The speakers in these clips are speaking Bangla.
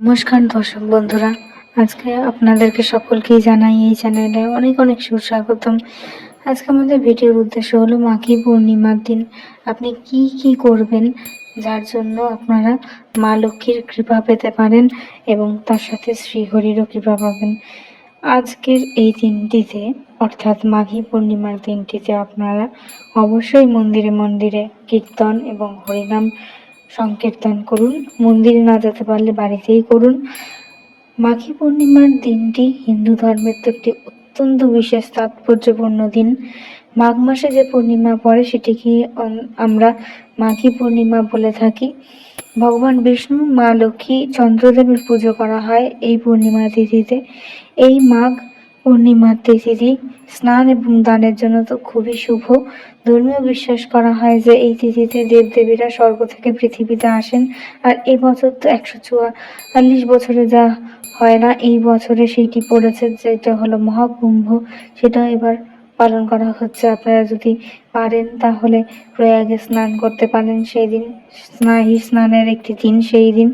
নমস্কার দর্শক বন্ধুরা। আজকে আপনাদেরকে সকলকেই জানাই এই চ্যানেলে অনেক অনেক সুস্বাগতম। আজকে আমাদের ভিডিওর উদ্দেশ্য হলো মাঘী পূর্ণিমার দিন। আপনি কি কি করবেন, যার জন্য আপনারা মা লক্ষ্মীর কৃপা পেতে পারেন এবং তার সাথে শ্রীহরিরও কৃপা পাবেন। আজকের এই দিনটিতে, অর্থাৎ মাঘী পূর্ণিমার দিনটিতে আপনারা অবশ্যই মন্দিরে মন্দিরে কীর্তন এবং হরিনাম সংকীর্তন করুন। মন্দিরে না যেতে পারলে বাড়িতেই করুন। মাঘী পূর্ণিমার দিনটি হিন্দু ধর্মের তো একটি অত্যন্ত বিশেষ তাৎপর্যপূর্ণ দিন। মাঘ মাসে যে পূর্ণিমা পড়ে সেটিকে আমরা মাঘী পূর্ণিমা বলে থাকি। ভগবান বিষ্ণু, মা লক্ষ্মী, চন্দ্রদেবের পুজো করা হয় এই পূর্ণিমা তিথিতে। এই মাঘ পূর্ণিমার তিথিটি স্নান এবং দানের জন্য তো খুবই শুভ। ধর্মীয় বিশ্বাস করা হয় যে এই তিথিতে দেবদেবীরা স্বর্গ থেকে পৃথিবীতে আসেন। আর এই বছর তো একশো চুয়াল্লিশ বছরে যা হয় না, এই বছরে সেইটি পড়েছে যেটা হলো মহাকুম্ভ। সেটা এবার পালন করা হচ্ছে। আপনারা যদি পারেন তাহলে প্রয়াগে স্নান করতে পারেন। সেই দিন স্নাহি স্নানের একটি দিন, সেই দিন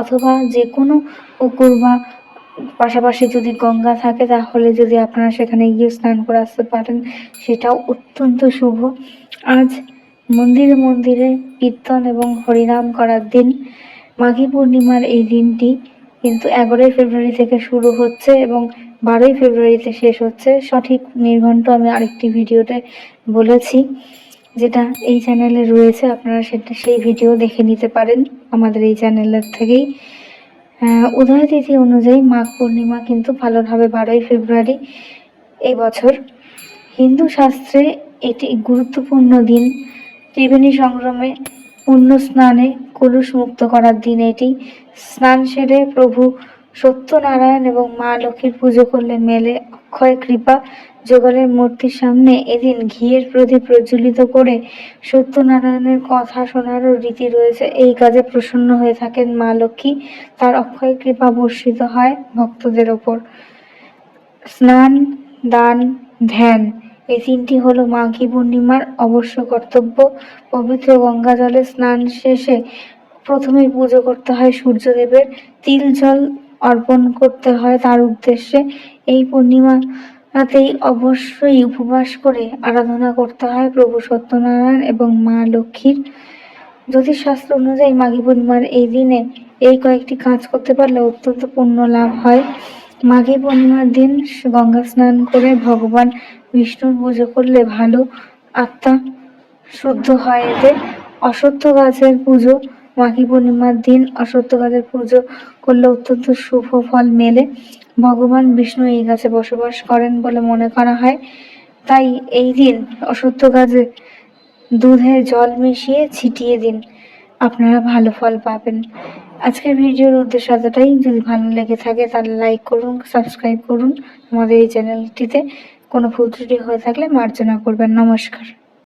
অথবা যে কোনো পুকুর বা পাশাপাশি যদি গঙ্গা থাকে, তাহলে যদি আপনারা সেখানে গিয়ে স্নান করে আসতে পারেন, সেটাও অত্যন্ত শুভ। আজ মন্দিরে মন্দিরে কীর্তন এবং হরিনাম করার দিন। মাঘী পূর্ণিমার এই দিনটি কিন্তু এগারোই ফেব্রুয়ারি থেকে শুরু হচ্ছে এবং বারোই ফেব্রুয়ারিতে শেষ হচ্ছে। সঠিক নির্ঘণ্ট আমি আরেকটি ভিডিওতে বলেছি, যেটা এই চ্যানেলে রয়েছে। আপনারা সেটা, সেই ভিডিও দেখে নিতে পারেন আমাদের এই চ্যানেলের থেকেই। উদয় তিথি অনুযায়ী মাঘ পূর্ণিমা কিন্তু পালন হবে বারোই ফেব্রুয়ারি এই বছর। হিন্দু শাস্ত্রে এটি গুরুত্বপূর্ণ দিন। ত্রিবেণী সংগ্রামে পুণ্য স্নানে কলুষ মুক্ত করার দিন এটি। স্নান সেরে প্রভু সত্যনারায়ণ এবং মা লক্ষ্মীর পুজো করলে মেলে অক্ষয় কৃপা যোগলের মূর্তির সামনে। এদিন ঘিয়ের প্রদীপ প্রজ্বলিত করে সত্যনারায়ণের কথা শোনারও রীতি রয়েছে। এই কাজে প্রসন্ন হয়ে থাকেন মা লক্ষ্মী। তার অক্ষয় কৃপা বর্ষিত হয় ভক্তদের ওপর। স্নান, দান, ধ্যান, এই তিনটি হলো মাঘী পূর্ণিমার অবশ্য কর্তব্য। পবিত্র গঙ্গা জলে স্নান শেষে প্রথমেই পুজো করতে হয় সূর্যদেবের। তিল জল অর্পণ করতে হয় তার উদ্দেশ্যে। এই পূর্ণিমাতেই অবশ্যই উপবাস করে আরাধনা করতে হয় প্রভু সত্যনারায়ণ এবং মা লক্ষ্মীর। জ্যোতিষশাস্ত্র অনুযায়ী মাঘী পূর্ণিমার এই দিনে এই কয়েকটি কাজ করতে পারলে অত্যন্ত পুণ্য লাভ হয়। মাঘী পূর্ণিমার দিন গঙ্গা স্নান করে ভগবান বিষ্ণুর পুজো করলে ভালো আত্মা শুদ্ধ হয় এতে। অশ্বত্থ গাছের পুজো মাঘী পূর্ণিমার দিন অশ্বত্থ গাছের পুজো করলে অত্যন্ত শুভ ফল মেলে। ভগবান বিষ্ণু এই গাছে বসবাস করেন বলে মনে করা হয়। তাই এই দিন অশ্বত্থ গাছে দুধে জল মিশিয়ে ছিটিয়ে দিন। আপনারা ভালো ফল পাবেন। আজকের ভিডিওর উদ্দেশ্য এতটাই। যদি ভালো লেগে থাকে তাহলে লাইক করুন সাবস্ক্রাইব করুন। আমাদের এই চ্যানেলটিতে কোনো ভুল ত্রুটি হয়ে থাকলে মার্জনা করবেন। নমস্কার।